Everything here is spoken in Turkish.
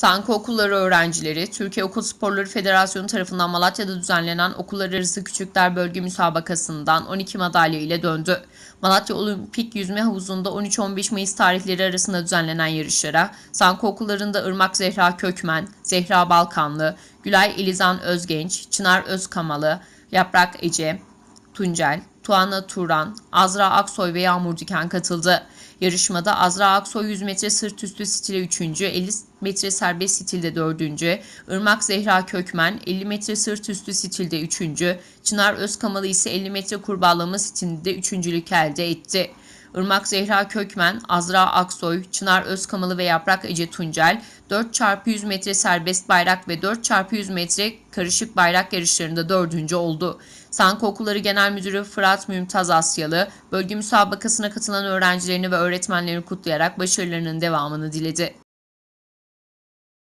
Sanki okulları öğrencileri, Türkiye Okul Sporları Federasyonu tarafından Malatya'da düzenlenen okullar arası küçükler bölge müsabakasından 12 madalya ile döndü. Malatya Olimpik Yüzme Havuzu'nda 13-15 Mayıs tarihleri arasında düzenlenen yarışlara Sanki okullarında Irmak Zehra Kökmen, Zehra Balkanlı, Gülay Elizan Özgenç, Çınar Özkamalı, Yaprak Ece, Tuncel, Tuana Turan, Azra Aksoy ve Yağmur Diken katıldı. Yarışmada Azra Aksoy 100 metre sırt üstü stile 3. 50 metre serbest stilde 4. Irmak Zehra Kökmen 50 metre sırt üstü stilde 3. Çınar Özkamalı ise 50 metre kurbağalama stilinde 3.lük elde etti. Irmak Zehra Kökmen, Azra Aksoy, Çınar Özkamalı ve Yaprak Ece Tuncel 4x100 metre serbest bayrak ve 4x100 metre karışık bayrak yarışlarında dördüncü oldu. Sanki Okulları Genel Müdürü Fırat Mümtaz Asyalı, bölge müsabakasına katılan öğrencilerini ve öğretmenlerini kutlayarak başarılarının devamını diledi.